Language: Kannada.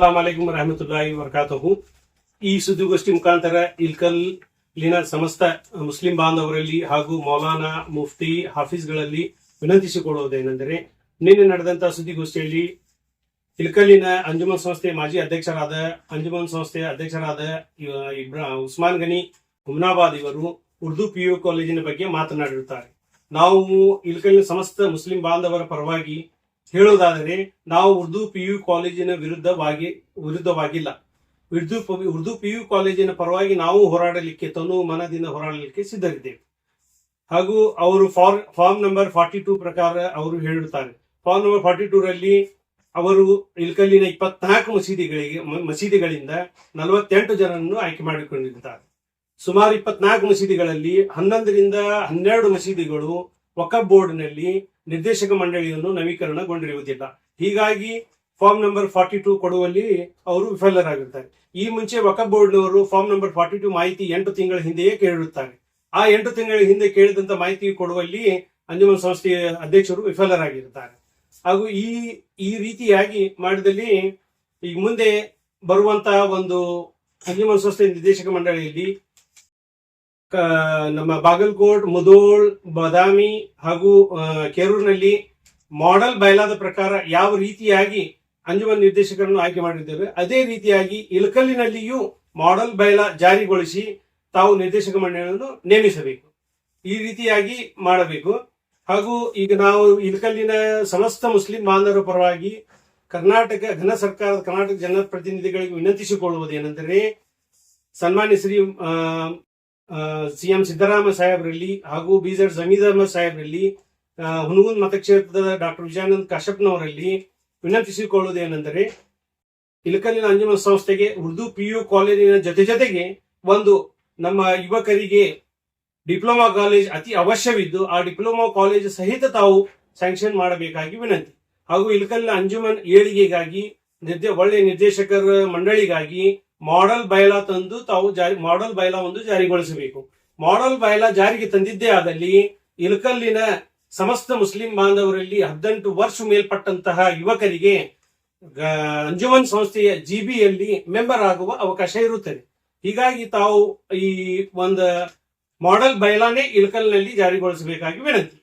ಸಲಾಂ ಅಲೈಕುಂ ರಹಮತುಲ್ಲಾಹಿ ವರ್ಕಾತಹು ಈ ಸುದ್ದಿಗೋಷ್ಠಿ ಮುಖಾಂತರ ಇಲ್ಕಲ್ಲಿನ ಸಮಸ್ತ ಮುಸ್ಲಿಂ ಬಾಂಧವರಲ್ಲಿ ಹಾಗೂ ಮೌಲಾನಾ ಮುಫ್ತಿ ಹಾಫೀಸ್ಗಳಲ್ಲಿ ವಿನಂತಿಸಿಕೊಳ್ಳುವುದೇನೆಂದರೆ, ನಿನ್ನೆ ನಡೆದಂತಹ ಸುದ್ದಿಗೋಷ್ಠಿಯಲ್ಲಿ ಇಲ್ಕಲ್ಲಿನ ಅಂಜುಮನ್ ಸಂಸ್ಥೆ ಮಾಜಿ ಅಧ್ಯಕ್ಷರಾದ, ಅಂಜುಮನ್ ಸಂಸ್ಥೆಯ ಅಧ್ಯಕ್ಷರಾದ ಇಬ್ರಾ, ಉಸ್ಮಾನ್ ಗನಿ ಹುಮ್ನಾಬಾದ್ ಇವರು ಉರ್ದು ಪಿಯು ಕಾಲೇಜಿನ ಬಗ್ಗೆ ಮಾತನಾಡಿರುತ್ತಾರೆ. ನಾವು ಇಲ್ಕಲ್ಲಿನ ಸಮಸ್ತ ಮುಸ್ಲಿಂ ಬಾಂಧವರ ಪರವಾಗಿ ಹೇಳುವುದಾದರೆ, ನಾವು ಉರ್ದು ಪಿಯು ಕಾಲೇಜಿನ ವಿರುದ್ಧವಾಗಿ, ವಿರುದ್ಧವಾಗಿಲ್ಲ. ಉರ್ದು ಉರ್ದು ಉರ್ದು ಪಿಯು ಕಾಲೇಜಿನ ಪರವಾಗಿ ನಾವು ಹೋರಾಡಲಿಕ್ಕೆ, ತನು ಮನದಿಂದ ಹೋರಾಡಲಿಕ್ಕೆ ಸಿದ್ಧರಿದ್ದೇವೆ. ಹಾಗೂ ಅವರು form form number forty two ಪ್ರಕಾರ ಅವರು ಹೇಳುತ್ತಾರೆ. ಫಾರ್ಮ್ ನಂಬರ್ ಫಾರ್ಟಿ ಟೂ ರಲ್ಲಿ ಅವರು ಇಲ್ಕಲ್ಲಿನ ಇಪ್ಪತ್ನಾಲ್ಕು ಮಸೀದಿಗಳಿಗೆ ಮಸೀದಿಗಳಿಂದ ನಲವತ್ತೆಂಟು ಜನರನ್ನು ಆಯ್ಕೆ ಮಾಡಿಕೊಂಡಿದ್ದಾರೆ. ಸುಮಾರು ಇಪ್ಪತ್ನಾಲ್ಕು ಮಸೀದಿಗಳಲ್ಲಿ ಹನ್ನೊಂದರಿಂದ ಹನ್ನೆರಡು ಮಸೀದಿಗಳು ವಕಫ್ ಬೋರ್ಡ್ನಲ್ಲಿ ನಿರ್ದೇಶಕ ಮಂಡಳಿಯನ್ನು ನವೀಕರಣಗೊಂಡಿರುವುದಿಲ್ಲ. ಹೀಗಾಗಿ ಫಾರ್ಮ್ ನಂಬರ್ ಫಾರ್ಟಿ ಟೂ ಕೊಡುವಲ್ಲಿ ಅವರು ವಿಫಲರಾಗಿರುತ್ತಾರೆ ಈ ಮುಂಚೆ ವಕಫ್ ಬೋರ್ಡ್ನವರು ಫಾರ್ಮ್ ನಂಬರ್ ಫಾರ್ಟಿ ಟೂ ಮಾಹಿತಿ ಎಂಟು ತಿಂಗಳ ಹಿಂದೆಯೇ ಕೇಳಿರುತ್ತಾರೆ. ಆ ಎಂಟು ತಿಂಗಳ ಹಿಂದೆ ಕೇಳಿದಂತ ಮಾಹಿತಿ ಕೊಡುವಲ್ಲಿ ಅಂಜುಮನ್ ಸಂಸ್ಥೆಯ ಅಧ್ಯಕ್ಷರು ವಿಫಲರಾಗಿರುತ್ತಾರೆ. ಹಾಗೂ ಈ ಈ ರೀತಿಯಾಗಿ ಮಾಡಿದಲ್ಲಿ ಈಗ ಮುಂದೆ ಬರುವಂತಹ ಒಂದು ಅಂಜುಮನ್ ಸಂಸ್ಥೆ ನಿರ್ದೇಶಕ ಮಂಡಳಿಯಲ್ಲಿ ನಮ್ಮ ಬಾಗಲಕೋಟ್ ಮುದೋಳ್ ಬಾದಾಮಿ ಹಾಗೂ ಕೆರೂರಿನಲ್ಲಿ ಮಾಡೆಲ್ ಬಯಲಾದ ಪ್ರಕಾರ ಯಾವ ರೀತಿಯಾಗಿ ಅಂಜುಮನ್ ನಿರ್ದೇಶಕರನ್ನು ಆಯ್ಕೆ ಮಾಡಿದ್ದೇವೆ, ಅದೇ ರೀತಿಯಾಗಿ ಇಳಕಲ್ಲಿನಲ್ಲಿಯೂ ಮಾಡೆಲ್ ಬಯಲ ಜಾರಿಗೊಳಿಸಿ ತಾವು ನಿರ್ದೇಶಕ ಮಂಡಳಿಯನ್ನು ನೇಮಿಸಬೇಕು. ಈ ರೀತಿಯಾಗಿ ಮಾಡಬೇಕು. ಹಾಗೂ ಈಗ ನಾವು ಇಳಕಲ್ಲಿನ ಸಮಸ್ತ ಮುಸ್ಲಿಂ ಬಾಂಧವರ ಪರವಾಗಿ ಕರ್ನಾಟಕ, ಘನ ಸರ್ಕಾರದ ಕರ್ನಾಟಕ ಜನಪ್ರತಿನಿಧಿಗಳಿಗೆ ವಿನಂತಿಸಿಕೊಳ್ಳುವುದೇನೆಂದರೆ, ಸನ್ಮಾನ್ಯ ಶ್ರೀ ಸಿಎಂ ಸಿದ್ದರಾಮಯ್ಯ ಸಾಹೇಬರಲ್ಲಿ ಹಾಗೂ ಬಿಜೆಡ್ ಜಮೀದಾರ್ಮ ಸಾಹೇಬರಲ್ಲಿ ಆ, ಹುನಗುಂದ್ ಮತಕ್ಷೇತ್ರದ ಡಾಕ್ಟರ್ ವಿಜಯಾನಂದ್ ಕಶ್ಯಪ್ನವರಲ್ಲಿ ವಿನಂತಿಸಿಕೊಳ್ಳುವುದೇನೆಂದರೆ ಇಲಕಲ್ಲಿನ ಅಂಜುಮನ್ ಸಂಸ್ಥೆಗೆ ಉರ್ದು ಪಿಯು ಕಾಲೇಜಿನ ಜೊತೆ ಜೊತೆಗೆ ಒಂದು ನಮ್ಮ ಯುವಕರಿಗೆ ಡಿಪ್ಲೊಮಾ ಕಾಲೇಜ್ ಅತಿ ಅವಶ್ಯವಿದ್ದು ಆ ಡಿಪ್ಲೊಮಾ ಕಾಲೇಜ್ ಸಹಿತ ತಾವು ಸ್ಯಾಂಕ್ಷನ್ ಮಾಡಬೇಕಾಗಿ ವಿನಂತಿ. ಹಾಗೂ ಇಲಕಲ್ಲಿನ ಅಂಜುಮನ್ ಏಳಿಗೆಗಾಗಿ ಒಳ್ಳೆಯ ನಿರ್ದೇಶಕರ ಮಂಡಳಿಗಾಗಿ ಮಾಡೆಲ್ ಬಯಲಾ ತಂದು ತಾವು ಜಾರಿ ಮಾಡೆಲ್ ಬಯಲಾ ಒಂದು ಜಾರಿಗೊಳಿಸಬೇಕು. ಮಾಡೆಲ್ ಬಯಲಾ ಜಾರಿಗೆ ತಂದಿದ್ದೇ ಆದಲ್ಲಿ ಇಲಕಲ್ಲಿನ ಸಮಸ್ತ ಮುಸ್ಲಿಂ ಬಾಂಧವರಲ್ಲಿ ಹದಿನೆಂಟು ವರ್ಷ ಮೇಲ್ಪಟ್ಟಂತಹ ಯುವಕರಿಗೆ ಅಂಜುಮನ್ ಸಂಸ್ಥೆಯ ಜಿಬಿಯಲ್ಲಿ ಮೆಂಬರ್ ಆಗುವ ಅವಕಾಶ ಇರುತ್ತದೆ. ಹೀಗಾಗಿ ತಾವು ಈ ಒಂದು ಮಾಡೆಲ್ ಬಯಲಾನೇ ಇಳಕಲ್ನಲ್ಲಿ ಜಾರಿಗೊಳಿಸಬೇಕಾಗಿ ವಿನಂತಿ.